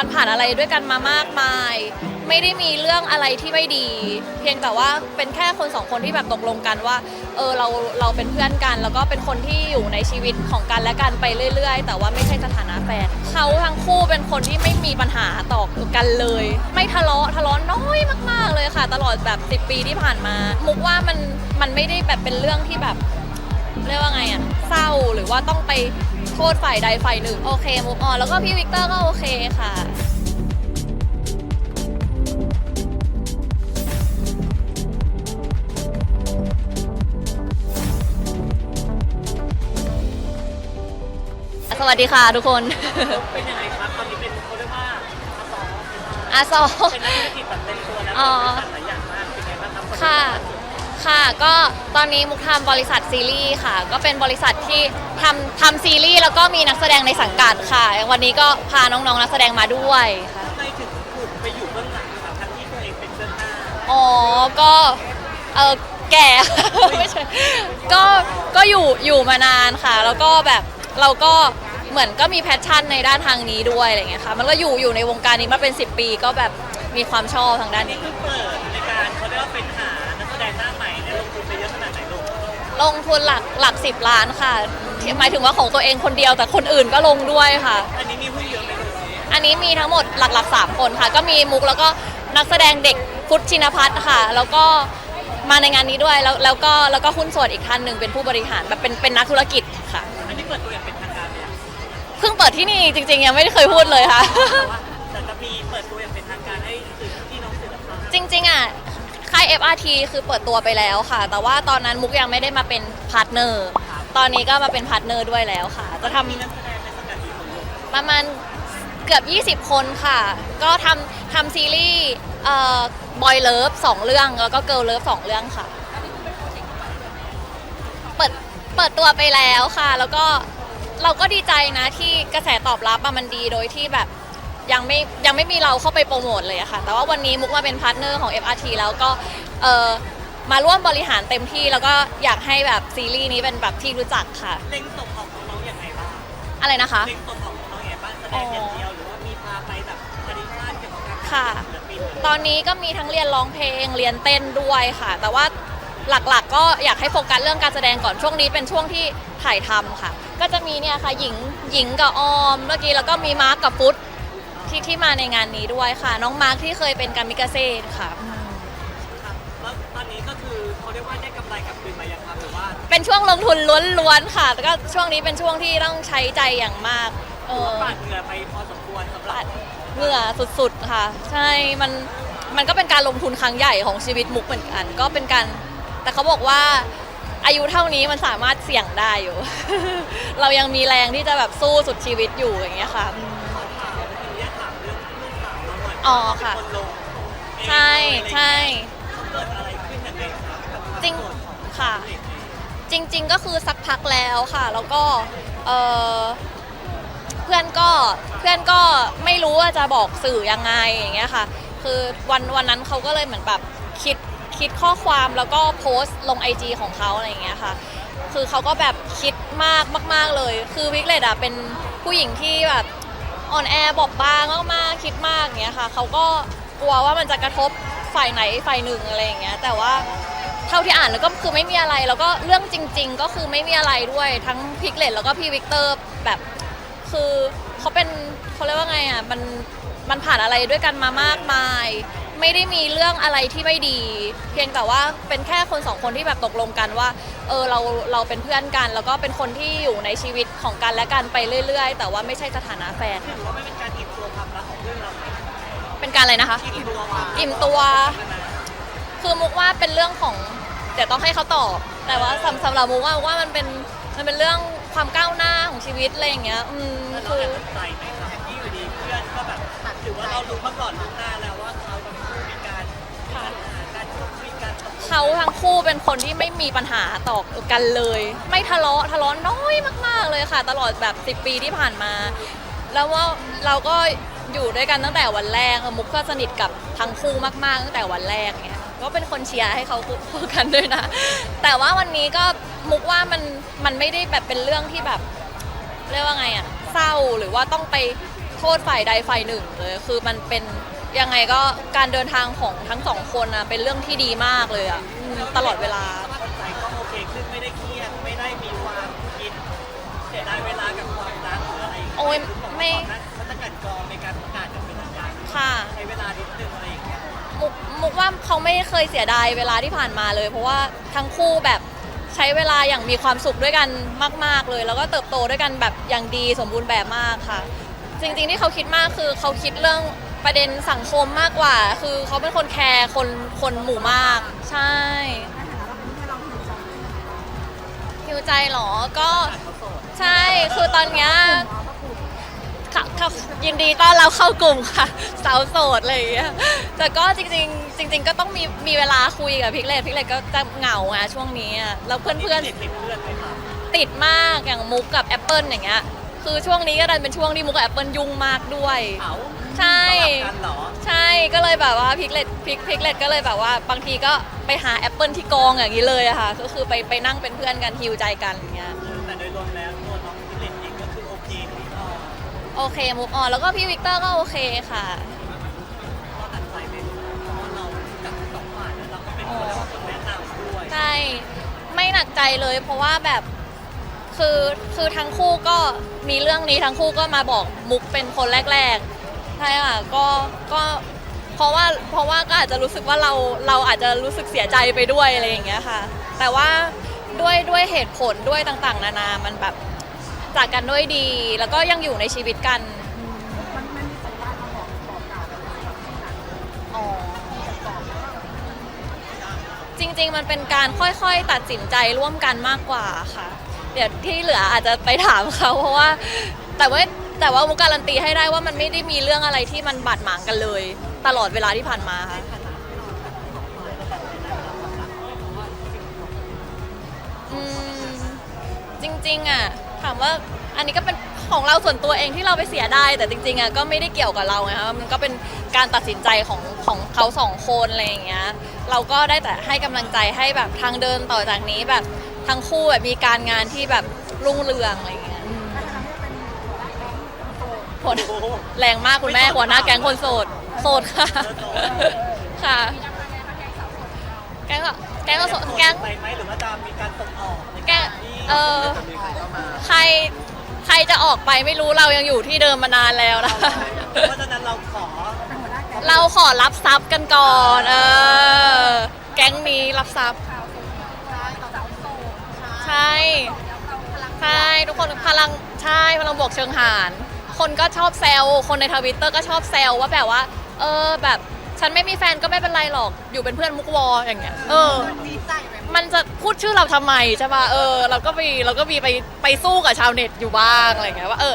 มันผ่านอะไรด้วยกันมามากมาย ไม่ได้มีเรื่องอะไรที่ไม่ดี เพียงแต่ว่าเป็นแค่คนสองคนที่แบบตกลงกันว่า เออเราเราเป็นเพื่อนกัน แล้วก็เป็นคนที่อยู่ในชีวิตของกันและกันไปเรื่อย ๆ แต่ว่าไม่ใช่สถานะแฟนเขาทั้งคู่เป็นคนที่ไม่มีปัญหาต่อกันเลย ไม่ทะเลาะทะเลาะน้อยมาก ๆเลยค่ะ ตลอดแบบ 10 ปีที่ผ่านมา มุกว่ามันมันไม่ได้แบบเป็นเรื่องที่แบบเรียกว่าไงอะเศร้าหรือว่าต้องไป ทษฝ่ายใดฝ่ายหนึ่ง โอเคมุกออนแล้วก็พี่วิกเตอร์ก็โอเคค่ะ สวัสดีค่ะทุกคนเป็นยังไงครับตอนนี้เป็นเขาเรียกว่าอาสออาซอเป็นนักธุรกิจแบบเต็มตัวแล้วอ๋อทำหลายอย่างมากเป็นไงบ้างครับค่ะ ค่ะก็ตอนนี้มุกทำบริษัทซีรีส์ค่ะ ก็เป็นบริษัทที่ทำทำซีรีส์แล้วก็มีนักแสดงในสังกัดค่ะ วันนี้ก็พาน้องๆนักแสดงมาด้วยค่ะ ทำไมถึงถูกไปอยู่เบื้องหลังครับทั้งที่ตัวเองเป็นเบื้องหน้าอ๋อ ก็ เออแก่ ไม่ใช่ ก็ ก็อยู่ อยู่มานานค่ะ แล้วก็แบบ เราก็ เหมือนก็มีแพชชั่นในด้านทางนี้ด้วยอะไรเงี้ยค่ะ มันก็อยู่ อยู่ในวงการนี้มาเป็น 10 ปี ก็แบบ มีความชอบทางด้านนี่นี้เพิ่งเปิดใน ลงทุนหลักหลักสิบล้านค่ะหมายถึงว่าของตัวเองคนเดียวแต่คนอื่นก็ลงด้วยค่ะ อันนี้มีหุ้นเยอะไหมลูกอันนี้มีทั้งหมดหลักๆ 3 คนค่ะ ก็มีมุกแล้วก็นักแสดงเด็กพุทธชินพัฒน์ค่ะ แล้วก็มาในงานนี้ด้วยแล้วแล้วก็แล้วก็หุ้นส่วนอีกท่านหนึ่งเป็นผู้บริหารแบบเป็นเป็นนักธุรกิจค่ะอันนี้เปิดตัวอย่างเป็นทางการเลยอะเพิ่งเปิดที่นี่จริง ๆ ยังไม่ได้เคยพูดเลยค่ะแต่ว่าแต่จะ FRT คือเปิดตัวไปแล้วค่ะ แต่ว่าตอนนั้นมุกยังไม่ได้มาเป็นพาร์ทเนอร์ ตอนนี้ก็มาเป็นพาร์ทเนอร์ด้วยแล้วค่ะ จะทำ มีนักแสดงในสังกัดกี่คนลูกประมาณเกือบ 20 คนค่ะ ก็ทำทำซีรีส์บอยเลิฟสองเรื่อง แล้วก็เกิ l ลเลิฟสองเรื่องค่ะ เปิดเปิดตัวไปแล้วค่ะ แล้วก็เราก็ดีใจนะที่กระแสตอบรับอะมันดีโดยที่แบบ ยังไม่ยังไม่มีเราเข้าไปโปรโมทเลยอะค่ะ แต่ว่าวันนี้มุกมาเป็นพาร์ทเนอร์ของ FRT แล้วก็เออมาร่วมบริหารเต็มที่แล้วก็อยากให้แบบซีรีส์นี้เป็นแบบที่รู้จักค่ะ เล็งส่งออกของน้องๆอย่างไรบ้างอะไรนะคะ เล็งส่งออกของน้องๆอย่างไรบ้างแสดงอย่างเดียวหรือว่ามีพาไปแบบปริมาณเกี่ยวกับการค่ะ ศิลปินตอนนี้ก็มีทั้งเรียนร้องเพลงเรียนเต้นด้วยค่ะ แต่ว่าหลักๆ ก็อยากให้โฟกัสเรื่องการแสดงก่อนช่วงนี้เป็นช่วงที่ถ่ายทำค่ะ ก็จะมีเนี่ยค่ะหญิงหญิงกับออมเมื่อกี้แล้วก็มีมาร์กกับฟุต ที่ที่มาในงานนี้ด้วยค่ะ น้องมาร์กที่เคยเป็นการมิกาเซ่ค่ะ ครับแล้วตอนนี้ก็คือเขาเรียกว่าได้กำไรกลับคืนมายังครับหรือว่าเป็นช่วงลงทุนล้วนๆค่ะแล้วก็ช่วงนี้เป็นช่วงที่ต้องใช้ใจอย่างมาก เออปาดเหงื่อไปพอสมควรสำหรับปัดเหงื่อสุดๆค่ะ ใช่มันมันก็เป็นการลงทุนครั้งใหญ่ของชีวิตมุกเหมือนกัน ก็เป็นการแต่เขาบอกว่าอายุเท่านี้มันสามารถเสี่ยงได้อยู่ เรายังมีแรงที่จะแบบสู้สุดชีวิตอยู่อย่างเงี้ยค่ะ อยอ๋อค่ะ คนลงใช่ใช่เกิดอะไรขึ้นยังไงครับกับจริงค่ะเด็กเองจริง ๆ ก็คือสักพักแล้วค่ะ แล้วก็เออเพื่อนก็เพื่อนก็ไม่รู้ว่าจะบอกสื่อยังไงอย่างเงี้ยค่ะ คือวันวันนั้นเขาก็เลยเหมือนแบบคิดคิดข้อความแล้วก็โพสต์ลง IG ของเขาอะไรอย่างเงี้ยค่ะ คือเขาก็แบบคิดมากมาก ๆเลย คือวิกเลตอะเป็นผู้หญิงที่แบบ อ่อนแอบอบบางมากๆคิดมากอย่างเงี้ยค่ะเขาก็กลัวว่ามันจะกระทบฝ่ายไหนฝ่ายหนึ่งอะไรอย่างเงี้ยแต่ว่าเท่าที่อ่านแล้วก็คือไม่มีอะไรแล้วก็เรื่องจริง ๆ ก็คือไม่มีอะไรด้วยทั้งพิกเลตแล้วก็พี่วิกเตอร์แบบคือเขาเป็นเขาเรียกว่าไงอะมันมันผ่านอะไรด้วยกันมามากมาย ไม่ได้มีเรื่องอะไรที่ไม่ดี เพียงแต่ว่าเป็นแค่คนสองคนที่แบบตกลงกันว่าเออเราเราเป็นเพื่อนกัน แล้วก็เป็นคนที่อยู่ในชีวิตของกันและกันไปเรื่อย ๆ แต่ว่าไม่ใช่สถานะแฟนถือว่าไม่เป็นการอิ่มตัวความรักของเพื่อนเราไหมเป็นการอะไรนะคะอิ่มตัวความอิ่มตัว คือมุกว่าเป็นเรื่องของเดี๋ยวต้องให้เขาตอบแต่ว่าสำสำหรับมุกว่ามุกว่ามันเป็นมันเป็นเรื่องความก้าวหน้าของชีวิตอะไรอย่างเงี้ยอืมแล้วเราคือ คู่เป็นคนที่ไม่มีปัญหาต่อกันเลย ไม่ทะเลาะทะเลาะน้อยมาก ๆเลยค่ะ ตลอดแบบ 10 ปีที่ผ่านมา แล้วว่าเราก็อยู่ด้วยกันตั้งแต่วันแรกเออมุกก็สนิทกับทั้งคู่มากๆตั้งแต่วันแรกเนี่ยก็เป็นคนเชียร์ให้เขาคู่กันด้วยนะ แต่ว่าวันนี้ก็มุกว่ามันมันไม่ได้แบบเป็นเรื่องที่แบบเรียกว่าไงอะเศร้าหรือว่าต้องไปโโทษฝ่ายใดฝ่ายหนึ่งเลยคือมันเป็น ยังไงก็การเดินทางของทั้งสองคนนะเป็นเรื่องที่ดีมากเลยอะอืมตลอดเวลาคนไหนก็โอเคขึ้นไม่ได้เครียดไม่ได้มีความคิดเสียดายเวลากับความรักหรืออะไรางเงี้โอ้ยคุณบอกว่าไม่ตอนนั้นมันจะกัดกรองในการประกาศอย่างเป็นทางการค่ะใช้เวลานิดนึงอะไรอย่างเงี้ยมุกมุกว่าเขาไม่เคยเสียดายเวลาที่ผ่านมาเลย เพราะว่าทั้งคู่แบบใช้เวลาอย่างมีความสุขด้วยกันมาก ๆเลย แล้วก็เติบโตด้วยกันแบบอย่างดีสมบูรณ์แบบมากค่ะ จริงๆที่เขาคิดมากคือเขาคิดเรื่อง ประเด็นสังคมมากกว่า คือเขาเป็นคนแคร์คนคนหมู่มาก ใช่หิวใจเหรอ ก็เขาโสดใช่ คือตอนเนี้ยค่ะค่ะยินดีต้อนรับเข้ากลุ่มค่ะ สาวโสดอะไรอย่างเงี้ยแต่ก็จริง ๆ จริง ๆ ก็ต้องมีมีเวลาคุยกับพิกเลตพิกเลตก็จะเหงาอะช่วงนี้อะแล้วเพื่อนติดติดเพื่อนไหมครับๆติดมากอย่างมุกกับแอปเปิลอย่างเงี้ย คือช่วงนี้ก็ดันเป็นช่วงที่มุกกับแอปเปิลยุ่งมากด้วย เขาใช่ สลับกันเหรอใช่ก็เลยแบบว่าพิกเลตพิกพิกเลตก็เลยแบบว่าบางทีก็ไปหาแอปเปิลที่กองอย่างนี้เลยอะค่ะ ก็คือไปไปนั่งเป็นเพื่อนกันฮิวใจกันอย่างเงี้ย แต่โดยรวมแล้วตัวน้องพิเรนเองก็คือโอเคที่พอโอเคมุกออนแล้วก็พี่วิกเตอร์ก็โอเคค่ะ ก็ตัดใจไม่รู้เพราะว่าเราจากสองฝ่ายแล้วเราก็เป็นคนละคนแนะนำด้วย ใช่ ไม่หนักใจเลยเพราะว่าแบบ คือคือทั้งคู่ก็มีเรื่องนี้ทั้งคู่ก็มาบอกมุกเป็นคนแรกๆใช่ค่ะก็ก็เพราะว่าเพราะว่าก็อาจจะรู้สึกว่าเราเราอาจจะรู้สึกเสียใจไปด้วยอะไรอย่างเงี้ยค่ะ แต่ว่าด้วยด้วยเหตุผลด้วยต่างๆ นานา มันแบบจากกันด้วยดี แล้วก็ยังอยู่ในชีวิตกันอ๋อจริง ๆ มันเป็นการค่อยๆ ตัดสินใจร่วมกันมากกว่าค่ะ เดี๋ยวที่เหลืออาจจะไปถามเขาเพราะว่า แต่ว่าแต่ว่ามุกการันตีให้ได้ว่ามันไม่ได้มีเรื่องอะไรที่มันบาดหมางกันเลย ตลอดเวลาที่ผ่านมาค่ะอืมจริงๆอะถามว่าอันนี้ก็เป็นของเราส่วนตัวเองที่เราไปเสียได้ แต่จริงๆอะก็ไม่ได้เกี่ยวกับเราไงคะมันก็เป็นการตัดสินใจของของเขาสองคนอะไรอย่างเงี้ยเราก็ได้แต่ให้กำลังใจให้แบบทางเดินต่อจากนี้แบบ ทั้งคู่แบบมีการงานที่แบบรุ่งเรืองอะไรอย่างเงี้ยอืมหัวหน้าโอ้โหแรงมากคุณแม่หัวหน้าแก๊งคนโสด โสดค่ะ ค่ะ แก๊งก็แก๊งก็โสดแก๊ง ไปไหมหรือว่าจะมีการส่งออกในแก๊กางรที่เออ จะมีใครเข้ามาใครใครจะออกไปไม่รู้เรายังอยู่ที่เดิมมานานแล้วนะเพราะฉะนั้นเราขอเราขอรับทรัพย์กันก่อน เออ แก๊งนี้รับทรัพย์ใช่ ใช่ ทุกคนพลังใช่พลังบวกเชิงหานคนก็ชอบแซวคนในทวิตเตอร์ก็ชอบแซวว่าแบบว่า เออแบบฉันไม่มีแฟนก็ไม่เป็นไรหรอกอยู่เป็นเพื่อนมุกวออย่างเงี้ยเออมันจะพูดชื่อเราทำไมใช่ป่ะเออเราก็มีเราก็มีไปไปสู้กับชาวเน็ตอยู่บ้างอะไรเงี้ยว่าเออ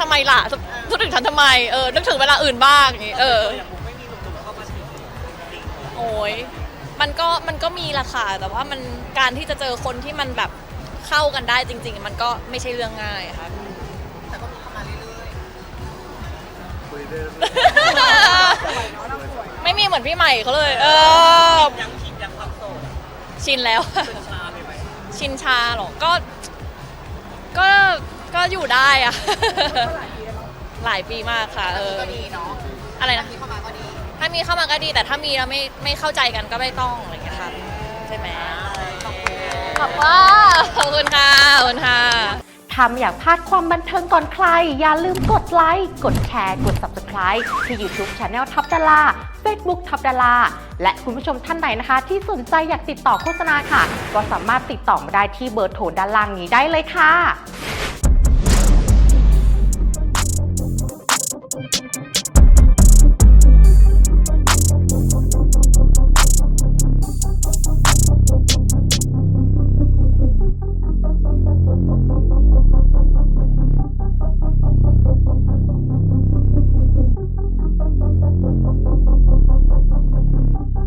ทำไมล่ะพูดถึงฉันทำไมเออนึกถึงเวลาอื่นบ้างอย่างงี้เออ อย่างผมไม่มีหนุ่มๆเข้ามาจีบจริงโอ้ย มันก็มันก็มีละค่ะแต่ว่ามันการที่จะเจอคนที่มันแบบเข้ากันได้จริง ๆ มันก็ไม่ใช่เรื่องง่ายค่ะ แต่ก็มีเข้ามาเรื่อยคุยเรื่องไม่มีเหมือนพี่ใหม่เขาเลย เออๆยังคิดยังความโสดชินแล้ว เป็นชาไปไหมชินชาเหรอ ก็ ก็ ก็อยู่ได้อะ หลายปีมากค่ะ เออ ก็ดีเนาะอะไรนะ ที่เข้ามาก็ดี ถ้ามีเข้ามาก็ดี แต่ถ้ามีแล้วไม่ไม่เข้าใจกันก็ไม่ต้องอะไรอย่างเงี้ยค่ะใช่ไหมขอบคุณขอบคุณค่ะขอบคุณค่ะ ถ้าไม่อยากพลาดความบันเทิงก่อนใคร อย่าลืมกดไลค์ กดแชร์ กด Subscribe ที่ YouTube Channel ทับดารา Facebook ทับดารา และคุณผู้ชมท่านไหนนะคะ ที่สนใจอยากติดต่อโฆษณาค่ะ ก็สามารถติดต่อมาได้ที่เบอร์โทรด้านล่างนี้ได้เลยค่ะ